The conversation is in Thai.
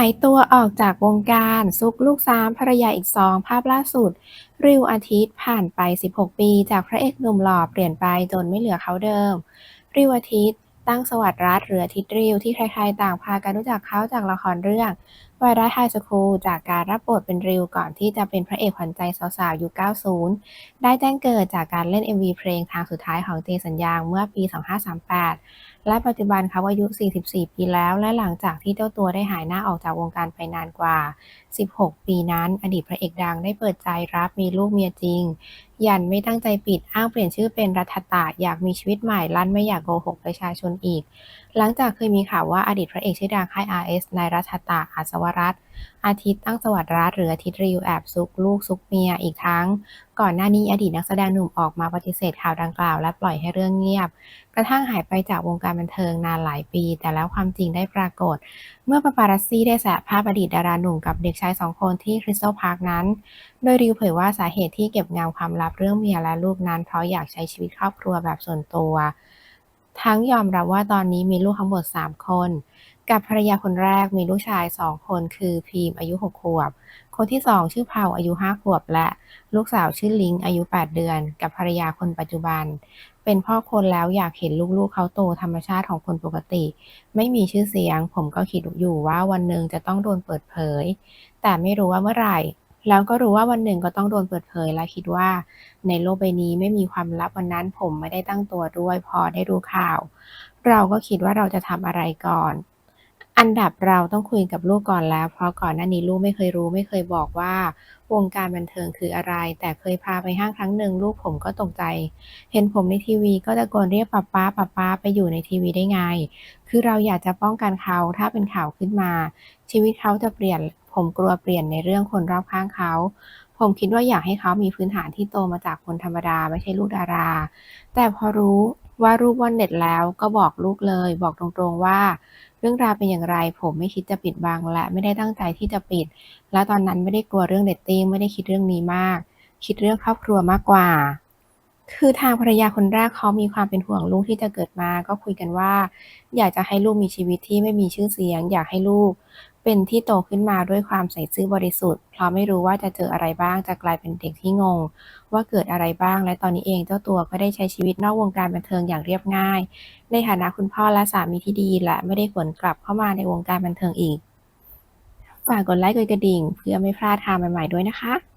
ายตัวออกจากวงการซุกลูกสามภรรยาอีกสองภาพล่าสุด ริวอาทิตย์ผ่านไป 16 ปี จากพระเอกหนุ่มหล่อเปลี่ยนไปจนไม่เหลือเขาเดิม ริวอาทิตย์ตั้งสวัสดิ์รัตน์หรืออาทิตย์ริวที่ใครๆต่างพากันรู้จักเขาจากละครเรื่องวายรัตไฮสคูลจากการรับบทเป็นริวก่อนที่จะเป็นพระเอกขวัญใจสาวๆยุค 90 ได้แจ้งเกิดจากการเล่น MV เพลงทางสุดท้ายของเจสัญญางเมื่อปี 2538 และปัจจุบันเขาอายุ 44 ปีแล้ว และหลังจากที่เจ้าตัวได้หายหน้าออกจากวงการไปนานกว่า 16 ปีนั้น อดีตพระเอกดังได้เปิดใจรับมีลูกเมียจริง ยันไม่ตั้งใจปิดอ้างเปลี่ยนชื่อเป็นรัฐตะอยากมีชีวิตใหม่ลั่นไม่อยากโกหกประชาชนอีก หลังจากเคยมีข่าวว่าอดีตพระเอกชื่อดังค่าย RS นายรัชตะอาสวรัตอาทิตย์ตั้งสวัสดิ์รัตหรืออาทิตย์ริวแอบซุกลูกซุกเมียอีกทั้ง ก่อนหน้านี้อดีตนักแสดงหนุ่มออกมาปฏิเสธข่าวดังกล่าวและปล่อยให้เรื่องเงียบ กระทั่งหายไปจากวงการบันเทิงนานหลายปี แต่แล้วความจริงได้ปรากฏ เมื่อปาปารัสซี่ได้แสะภาพอดีตดาราหนุ่มกับเด็กชายสองคนที่คริสตัลพาร์คนั้น โดยริวเผยว่าสาเหตุที่เก็บงำความลับเรื่องเมียและลูกนั้นเพราะอยากใช้ชีวิตครอบครัวแบบส่วนตัว ทั้งยอมรับว่าตอนนี้มีลูกทั้งหมด 3 คน กับภรรยาคนแรกมีลูกชาย 2 คนคือพีมอายุ 6 ขวบ คนที่ 2 ชื่อเผาอายุ 5 ขวบ และลูกสาวชื่อลิงอายุ 8 เดือน กับภรรยาคนปัจจุบัน เป็นพ่อคนแล้วอยากเห็นลูกๆเขาโตธรรมชาติของคนปกติ ไม่มีชื่อเสียง ผมก็คิดอยู่ว่าวันหนึ่งจะต้องโดนเปิดเผย แต่ไม่รู้ว่าเมื่อไหร่ แล้วก็รู้ว่าวันหนึ่งก็ต้องโดนเปิดเผยและคิดว่า ในโลกใบนี้ไม่มีความลับวันนั้นผมไม่ได้ตั้งตัวด้วย พอได้รู้ข่าว เราก็คิดว่าเราจะทำอะไรก่อน อันดับเราต้องคุยกับลูกก่อนแล้ว เพราะก่อนหน้านี้ลูกไม่เคยรู้ ไม่เคยบอกว่าวงการบันเทิงคืออะไร แต่เคยพาไปห้างครั้งหนึ่งลูกผมก็ตกใจ เห็นผมในทีวีก็ตะโกนเรียกป๊าป๊าป๊าป๊าไปอยู่ในทีวีได้ไง คือเราอยากจะป้องกันเขาถ้าเป็นข่าวขึ้นมา ชีวิตเขาจะเปลี่ยน ผมกลัวเปลี่ยนในเรื่องคนรอบข้างเขา ผมคิดว่าอยากให้เขามีพื้นฐานที่โตมาจากคนธรรมดาไม่ใช่ลูกดารา แต่พอรู้ว่ารูปว่อนเน็ตแล้วก็บอกลูกเลย บอกตรงๆว่า เรื่องราวเป็นอย่างไร ผมไม่คิดจะปิดบังและไม่ได้ตั้งใจที่จะปิด และตอนนั้นไม่ได้กลัวเรื่องเรตติ้งไม่ได้คิดเรื่องนี้มาก คิดเรื่องครอบครัวมากกว่า คือทางภรรยาคนแรกเขามีความเป็นห่วงลูกที่จะเกิดมา ก็คุยกันว่า อยากจะให้ลูกมีชีวิตที่ไม่มีชื่อเสียง อยากให้ลูก เป็นที่โตขึ้นมาด้วยความใส่ซื่อบริสุทธิ์ เพราะไม่รู้ว่าจะเจออะไรบ้าง จะกลายเป็นเด็กที่งง ว่าเกิดอะไรบ้าง และตอนนี้เองเจ้าตัวก็ได้ใช้ชีวิตนอกวงการบันเทิงอย่างเรียบง่าย ในฐานะคุณพ่อและสามีที่ดีและไม่ได้หวนกลับเข้ามาในวงการบันเทิงอีก ฝากกดไลค์กดกระดิ่ง เพื่อไม่พลาดทางใหม่ๆด้วยนะคะ